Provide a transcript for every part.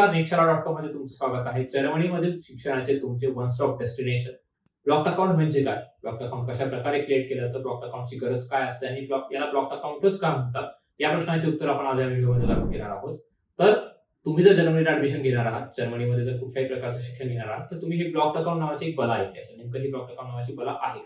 नमस्कार निक्षरा डॉट कॉममध्ये तुमचं स्वागत आहे. जर्मनीमधील शिक्षणाचे तुमचे one stop destination block account म्हणजे काय? ब्लॉक अकाउंट कशा प्रकारे क्रिएट केलं तर ब्लॉक अकाउंटची गरज काय असते? आणि ब्लॉक याला ब्लॉक अकाउंटच का म्हणतात? या प्रश्नाचे उत्तर आपण आज या व्हिडिओमध्ये जाणून घेणार आहोत. तर तुम्ही जर जर्मनीत ऍडमिशन घेणार आहात जर्मनीमध्ये जर कुठल्याही प्रकारचं शिक्षण घेणार आहात तर तुम्ही हे ब्लॉक अकाउंट नावाची एक बला ऐकली असेल नेमकं ही ब्लॉक अकाउंट नावाची बला आहे.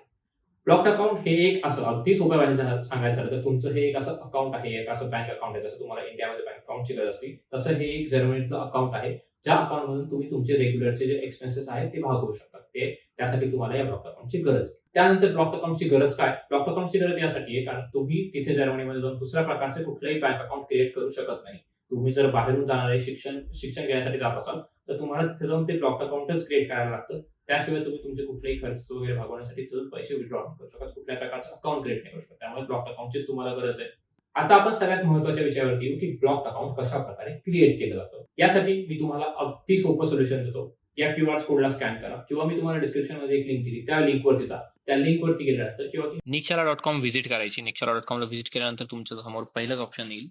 ब्लॉक अकाउंट हे एक असं अगदी सोप्या भाषेत सांगायचं झालं तर तुमचं हे एक असं अकाउंट आहे एक असं बँक अकाउंट आहे. जसं तुम्हाला इंडियामध्ये बँक अकाउंटची गरज असते तसं हे एक जर्मनीतलं अकाउंट आहे ज्या अकाउंटमधून तुम्ही तुमचे रेग्युलरचे जे एक्सपेन्सेस आहेत ते भागवू शकता. ते त्यासाठी तुम्हाला या ब्लॉक अकाउंटची गरज आहे. त्यानंतर ब्लॉक अकाउंटची गरज काय? ब्लॉक अकाउंटची गरज यासाठी आहे कारण तुम्ही तिथे जर्मनीमध्ये जाऊन दुसऱ्या प्रकारचे कुठलेही बँक अकाउंट क्रिएट करू शकत नाही. तुम्ही जर बाहेरून जाणारे शिक्षण शिक्षण घेण्यासाठी जात असाल तर तुम्हाला तिथे जाऊन ते ब्लॉक अकाउंटच क्रिएट करायला लागतं. त्याशिवाय तुम्ही तुमचे कुठलेही खर्च वगैरे भागवण्यासाठी पैसे विड्रॉ करू शकत. कुठल्या प्रकारचं अकाउंट क्रिएट नाही करू शकत. त्यामुळे ब्लॉक अकाउंटचीच तुम्हाला गरज आहे. आता आपण सगळ्यात महत्त्वाच्या विषयावरती येऊ की ब्लॉक अकाउंट कशा प्रकारे क्रिएट केलं जातं. यासाठी मी तुम्हाला अगदी सोपं सोल्युशन देतो. या क्यू आर कोडला स्कॅन करा किंवा मी तुम्हाला डिस्क्रिप्शनमध्ये एक लिंक दिली. त्या लिंकवरती जा. त्या लिंकवरती गेल्यानंतर किंवा निक्षरा डॉट कॉम व्हिजिट करायची. निक्षरा डॉट कॉमला व्हिजिट केल्यानंतर तुमच्यासमोर पहिलंच ऑप्शन येईल.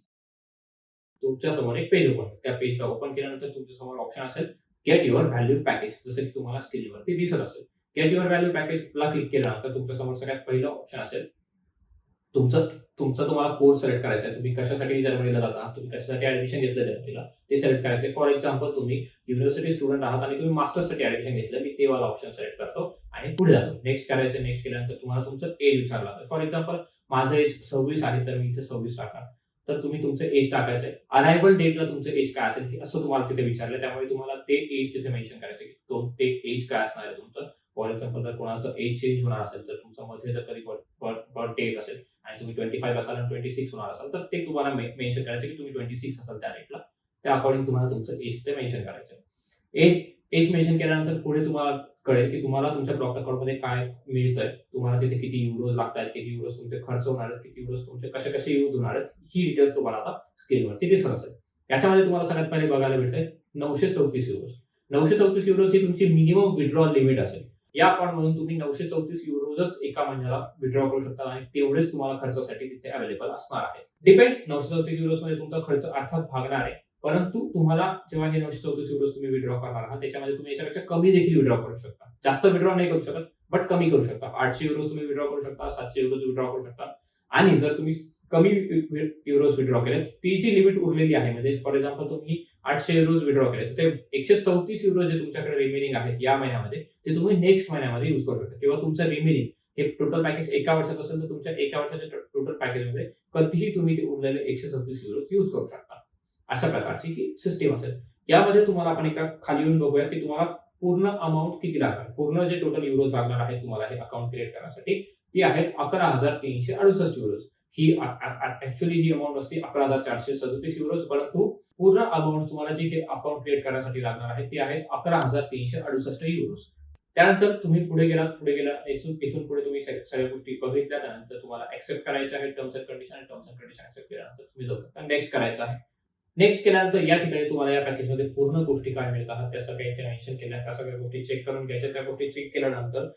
तुमच्यासमोर एक पेज ओपन त्या पेजला ओपन केल्यानंतर तुमच्यासमोर ऑप्शन असेल. गेट युअर व्हॅल्यू पॅकेज जसं की तुम्हाला स्क्रीनवरती दिसत असेल. गेट युअर व्हॅल्यू पॅकेजला क्लिक केल्यानंतर तुमच्यासमोर सगळ्यात पहिलं ऑप्शन असेल तुमचं तुमचा तुम्हाला कोर्स सिलेक्ट करायचा आहे तुम्ही कशासाठी जर्मनीला जाता तुम्ही कशासाठी ऍडमिशन घेतलं जर्मनीला ते सिलेक्ट करायचे फॉर एक्झाम्पल तुम्ही युनिव्हर्सिटी स्टुडंट आहात आणि तुम्ही मास्टर्ससाठी ऍडमिशन घेतलं मी ते वाला ऑप्शन सिलेक्ट करतो आणि पुढे जातो. नेक्स्ट करायचं नेक्स्ट केल्यानंतर तुम्हाला तुमचं एज विचारला फॉर एक्झाम्पल माझं एज सव्वीस आहे तर मी इथे सव्वीस टाका तर तुम्ही तुमचं एज टाकायचं आहे अरायवल डेटला तुमचं एज काय असेल हे असं तुम्हाला तिथे विचारलं त्यामुळे तुम्हाला ते एज तिथे मेन्शन करायचं की तो ते एज काय असणार आहे तुमचं. फॉर एक्झाम्पल जर कोणाचं एज चेंज होणार असेल तर तुमचं मध्ये जर कधी बर्थ डेट असेल आणि तुम्ही ट्वेंटी फाईव्ह असाल आणि ट्वेंटी सिक्स होणार असाल तर ते तुम्हाला मेन्शन करायचं की तुम्ही ट्वेंटी सिक्स असाल त्या डेटला त्या अकॉर्डिंग तुम्हाला तुमचं एज ते मेन्शन करायचं एज एज मेन्शन केल्यानंतर पुढे तुम्हाला कळेल की तुम्हाला तुमच्या ब्लॉक अकाउंटमध्ये काय मिळतंय. तुम्हाला तिथे किती युरोज लागतात किती युरोज तुमचे खर्च होणार आहेत किती युरोज तुमचे कसे कसे यूज होणार आहेत ही डिटेल्स तुम्हाला आता स्क्रीनवरती दिसत असेल. याच्यामध्ये तुम्हाला सगळ्यात पहिले बघायला भेटतंय नऊशे चौतीस युरोज नऊशे चौतीस युरोज ही तुमची मिनिमम विड्रॉ लिमिट असेल. या अकाउंटमधून तुम्ही नऊशे चौतीस युरोजच एका महिन्याला विड्रॉ करू शकता आणि तेवढेच तुम्हाला खर्चासाठी तिथे अवेलेबल असणार आहे. डिपेंड्स नऊशे चौतीस युरोजमध्ये तुमचा खर्च अर्थात भागणार आहे. परंतु तुम्हाला जेव्हा हे नऊशे चौतीस युरोज तुम्ही विड्रॉ करणार आहात त्याच्यामध्ये तुम्ही याच्यापेक्षा कमी देखील विड्रॉ करू शकता. जास्त विड्रॉ नाही करू शकत बट कमी करू शकता. आठशे युरोज तुम्ही विड्रॉ करू शकता सातशे युरोज विड्रॉ करू शकता. आणि जर तुम्ही कमी युरोज विड्रॉ केले ती जी लिमिट उरलेली आहे म्हणजे फॉर एक्झाम्पल तुम्ही आठशे युरोज विड्रॉ केले तर ते एकशे चौतीस युरोज जे तुमच्याकडे रिमेनिंग आहेत या महिन्यामध्ये ते तुम्ही नेक्स्ट महिन्यामध्ये युज करू शकता. किंवा तुमचं रिमेनिंग हे टोटल पॅकेज एका वर्षात असेल तर तुमच्या एका वर्षाच्या टोटल पॅकेजमध्ये कधीही तुम्ही ते उरलेले एकशे चौतीस युरोज यूज करू शकता. अशा प्रकारची ही सिस्टीम असेल. यामध्ये तुम्हाला आपण एका खाली येऊन बघूया की तुम्हाला पूर्ण अमाऊंट किती लागणार? पूर्ण जे टोटल युरोज लागणार आहे तुम्हाला हे अकाउंट क्रिएट करण्यासाठी ती आहेत अकरा हजार तीनशे अडुसष्ट युरोज ही ऍक्च्युली ही अमाऊंट असते अकरा हजार चारशे सदतीस युरोज परंतु पूर्ण अमाऊंट तुम्हाला जी हे अकाउंट क्रिएट करण्यासाठी लागणार आहे ती आहेत अकरा हजार तीनशे अडुसष्ट युरोज त्यानंतर तुम्ही पुढे गेलात पुढे गेला इथून इथून पुढे तुम्ही सगळ्या गोष्टी बघितल्या त्यानंतर तुम्हाला ऍक्सेप्ट करायच्या आहे terms and condition terms and condition accept केल्यानंतर तुम्ही जाऊ शकता. नेक्स्ट करायचं आहे. नेक्स्ट केल्यानंतर या ठिकाणी तुम्हाला या पॅकेजमध्ये पूर्ण गोष्टी काय मिळतात त्या सगळ्या इथे मेन्शन केल्या. त्या सगळ्या गोष्टी चेक करून घ्यायच्या. त्या गोष्टी चेक केल्यानंतर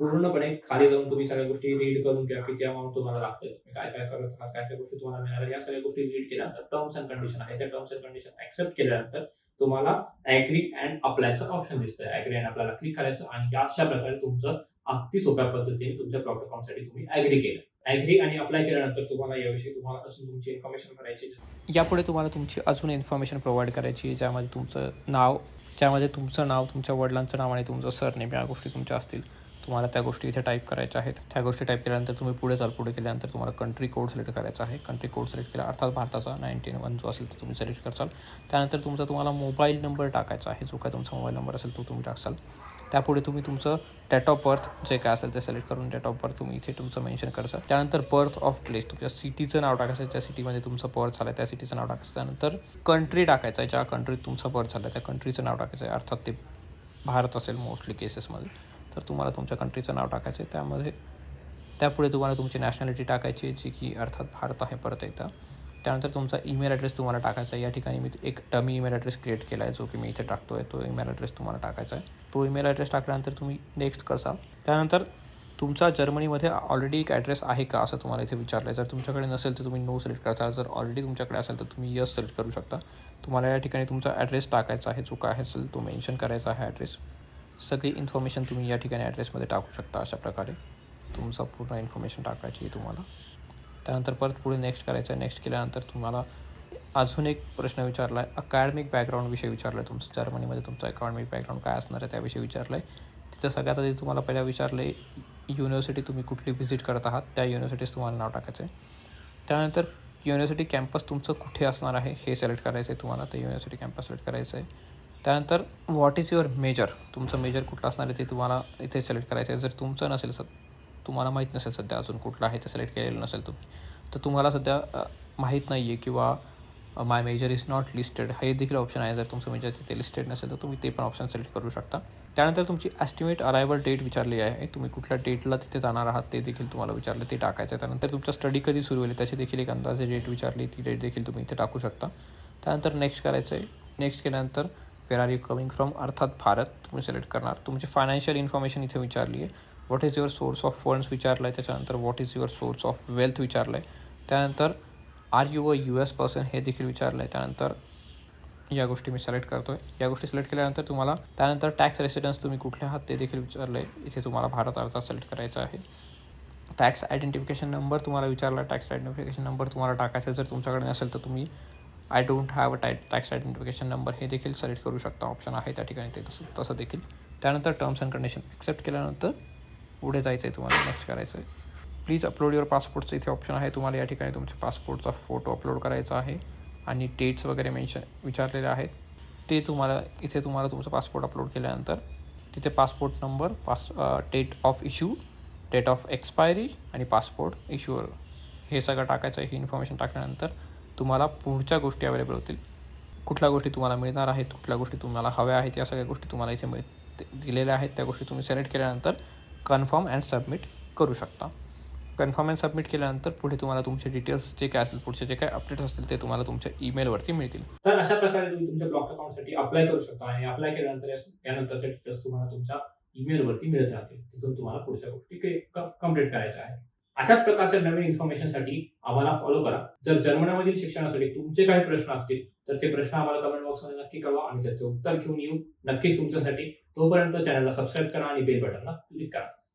पूर्णपणे खाली जाऊन तुम्ही सगळ्या गोष्टी रीड करून घ्या किती अमाऊंट तुम्हाला लागते काय काय करत आहात काय काय गोष्टी तुम्हाला मिळणार या सगळ्या गोष्टी रीड केल्यानंतर टर्म्स अँड कंडिशन आहे. त्या टर्म्स अँड कंडिशन ऍक्सेप्ट केल्यानंतर तुम्हाला ऍग्री अँड अप्लायचं ऑप्शन दिसतंय. ऍग्री अँड अप्लायला क्लिक करायचं आणि अशा प्रकारे तुमचं अगदी सोप्या पद्धतीने तुमच्या ब्लॉक अकाउंटसाठी तुम्ही ऍग्री केलं. ऍग्री आणि अप्लाय केल्यानंतर तुम्हाला याविषयी तुम्हाला अजून तुमची इन्फॉर्मेशन करायची यापुढे तुम्हाला तुमची अजून इन्फॉर्मेशन प्रोव्हाइड करायची ज्यामध्ये तुमचं नाव ज्यामध्ये तुमचं नाव तुमच्या वडिलांचं नाव आणि तुमचं सरनेम या गोष्टी तुमच्या असतील. तुम्हाला त्या गोष्टी इथे टाईप करायच्या आहेत. त्या गोष्टी टाईप केल्यानंतर तुम्ही पुढे चाल पुढे केल्यानंतर तुम्हाला कंट्री कोड सिलेक्ट करायचा आहे. कंट्री कोड सिलेक्ट केला अर्थात भारताचा नाईन्टीन वन जो असेल तो तुम्ही सिलेक्ट करसाल त्यानंतर तुमचा तुम्हाला मोबाईल नंबर टाकायचा आहे. जो काय तुमचा मोबाईल नंबर असेल तो तुम्ही टाकसाल त्यापुढे तुम्ही तुमचं डेट ऑफ बर्थ जे काय असेल ते सिलेक्ट करून डेट ऑफ बर्थ तुम्ही इथे तुमचं मेन्शन करसाल त्यानंतर बर्थ ऑफ प्लेस तुमच्या सिटीचं नाव टाकायचं ज्या सिटीमध्ये तुमचं बर्थ झालं आहे त्या सिटीचं नाव टाकायचं. त्यानंतर कंट्री टाकायचं आहे ज्या कंट्रीत तुमचं बर्थ झालं आहे त्या कंट्रीचं नाव टाकायचं. आहे अर्थात ते भारत असेल मोस्टली केसेसमध्ये तर तुम्हाला तुमच्या कंट्रीचं नाव टाकायचं आहे त्यामध्ये त्यापुढे तुम्हाला तुमची नॅशनॅलिटी टाकायची आहे जी की अर्थात भारत आहे परत एकदा. त्यानंतर तुमचा ईमेल ॲड्रेस तुम्हाला टाकायचा आहे. या ठिकाणी मी एक डमी ईमेल ॲड्रेस क्रिएट केला आहे जो की मी इथे टाकतो आहे तो ईमेल ॲड्रेस तुम्हाला टाकायचा आहे. तो ईमेल ॲड्रेस टाकल्यानंतर तुम्ही नेक्स्ट करसाल त्यानंतर तुमचा जर्मनीमध्ये ऑलरेडी एक ॲड्रेस आहे का असं तुम्हाला इथे विचारलं आहे. जर तुमच्याकडे नसेल तर तुम्ही नो सिलेक्ट करता. जर ऑलरेडी तुमच्याकडे असेल तर तुम्ही यस सिलेक्ट करू शकता. तुम्हाला या ठिकाणी तुमचा ॲड्रेस टाकायचा आहे जो काय असेल तो मेन्शन करायचा आहे ॲड्रेस. सगळी इन्फॉर्मेशन तुम्ही या ठिकाणी ॲड्रेसमध्ये टाकू शकता अशा प्रकारे. तुमचा पूर्ण इन्फॉर्मेशन टाकायची आहे तुम्हाला. त्यानंतर परत पुढे नेक्स्ट करायचं आहे नेक्स्ट केल्यानंतर तुम्हाला अजून एक प्रश्न विचारला आहे अकॅडमिक बॅकग्राऊंडविषयी विचारलं आहे तुमचं. जर्मनीमध्ये तुमचं अकॅडमिक बॅकग्राऊंड काय असणार आहे त्याविषयी विचारलं आहे तिथं सगळ्यात आधी तुम्हाला पहिला विचारलं आहे युनिव्हर्सिटी तुम्ही कुठली व्हिजिट करत आहात? त्या युनिव्हर्सिटीज तुम्हाला नाव टाकायचं आहे त्यानंतर युनिव्हर्सिटी कॅम्पस तुमचं कुठे असणार आहे हे सिलेक्ट करायचं आहे तुम्हाला. ते युनिव्हर्सिटी कॅम्पस सिलेक्ट करायचं आहे त्यानंतर व्हॉट इज युअर मेजर तुमचं मेजर कुठलं असणार आहे ते तुम्हाला इथे सिलेक्ट करायचं आहे जर तुमचं नसेल सर तुम्हाला माहीत नसेल सध्या अजून कुठलं आहे ते सिलेक्ट केलेलं नसेल तुम्ही. तर तुम्हाला सध्या माहीत नाही आहे किंवा my major is not listed हे देखील ऑप्शन आहे. जर तुमचं मेजर तिथे लिस्टेड नसेल तर तुम्ही ते पण ऑप्शन सिलेक्ट करू शकता. त्यानंतर तुमची एस्टिमेट अरायवल डेट विचारली आहे. तुम्ही कुठल्या डेटला तिथे जाणार आहात ते देखील तुम्हाला विचारलं ते टाकायचं आहे. त्यानंतर तुमचा स्टडी कधी सुरू होईल त्याची देखील एक अंदाजे डेट विचारली ती डेट देखील तुम्ही इथे टाकू शकता. त्यानंतर नेक्स्ट करायचं आहे नेक्स्ट केल्यानंतर where are you coming from अर्थात भारत. तुम्ही सिलेक्ट करणार. तुमची फायनान्शियल इन्फॉर्मेशन इथे विचारली आहे what is your source of funds विचारलं आहे त्याच्यानंतर what is your source of wealth विचारलं आहे त्यानंतर are you a U S person हे देखील विचारलं आहे त्यानंतर या गोष्टी मी सिलेक्ट करतो आहे या गोष्टी सिलेक्ट केल्यानंतर तुम्हाला त्यानंतर टॅक्स रेसिडन्स तुम्ही कुठले आहात ते देखील विचारलं आहे इथे तुम्हाला भारत अर्थात सिलेक्ट करायचं आहे. टॅक्स आयडेंटिफिकेशन नंबर तुम्हाला विचारला. टॅक्स आयडेंटिफिकेशन नंबर तुम्हाला टाकायचा आहे. जर तुमच्याकडे नसेल तर तुम्ही I don't have a tie tax identification number हे देखील सिलेक्ट करू शकता. ऑप्शन आहे त्या ठिकाणी ते तसं तसं देखील. त्यानंतर टर्म्स अँड कंडिशन ॲक्सेप्ट केल्यानंतर पुढे जायचं आहे तुम्हाला नेक्स्ट करायचं आहे प्लीज अपलोड युअर पासपोर्टचं इथे ऑप्शन आहे तुम्हाला या ठिकाणी तुमच्या पासपोर्टचा फोटो अपलोड करायचा आहे. आणि डेट्स वगैरे मेन्शन विचारलेले आहेत. ते तुम्हाला इथे तुम्हाला तुमचा पासपोर्ट अपलोड केल्यानंतर तिथे passport number pass date of issue date of expiry आणि पासपोर्ट इश्यूअर हे सगळं टाकायचं आहे. ही इन्फॉर्मेशन टाकल्यानंतर तुम्हाला पुढच्या गोष्टी अवेलेबल होतील. कुठल्या गोष्टी तुम्हाला मिळणार आहेत कुठल्या गोष्टी तुम्हाला हव्या आहेत या सगळ्या गोष्टी तुम्हाला इथे मिळ दिलेल्या आहेत त्या गोष्टी तुम्ही सिलेक्ट केल्यानंतर कन्फर्म अँड सबमिट करू शकता. कन्फर्म अँड सबमिट केल्यानंतर पुढे तुम्हाला तुमचे डिटेल्स जे काय असेल पुढचे जे काय अपडेट्स असतील ते तुम्हाला तुमच्या ईमेलवरती मिळतील. तर अशा प्रकारे तुम्ही तुमच्या ब्लॉक अकाउंटसाठी अप्लाय करू शकता आणि अप्लाय केल्यानंतर यानंतरच्या डिटेल्स तुम्हाला तुमच्या ईमेलवरती मिळत राहतील. तिथून तुम्हाला पुढच्या गोष्टी कंप्लीट करायच्या आहेत. अशाच प्रकारच्या नवीन इन्फॉर्मेशनसाठी आम्हाला फॉलो करा. जर जर्मनीमधील शिक्षणासाठी तुमचे काही प्रश्न असतील तर ते प्रश्न आम्हाला कमेंट बॉक्समध्ये नक्की कळवा आम्ही त्याचे उत्तर घेऊन येऊ. नक्कीच तुमच्यासाठी तोपर्यंत चॅनलला सबस्क्राईब करा आणि बेल बटनला क्लिक करा.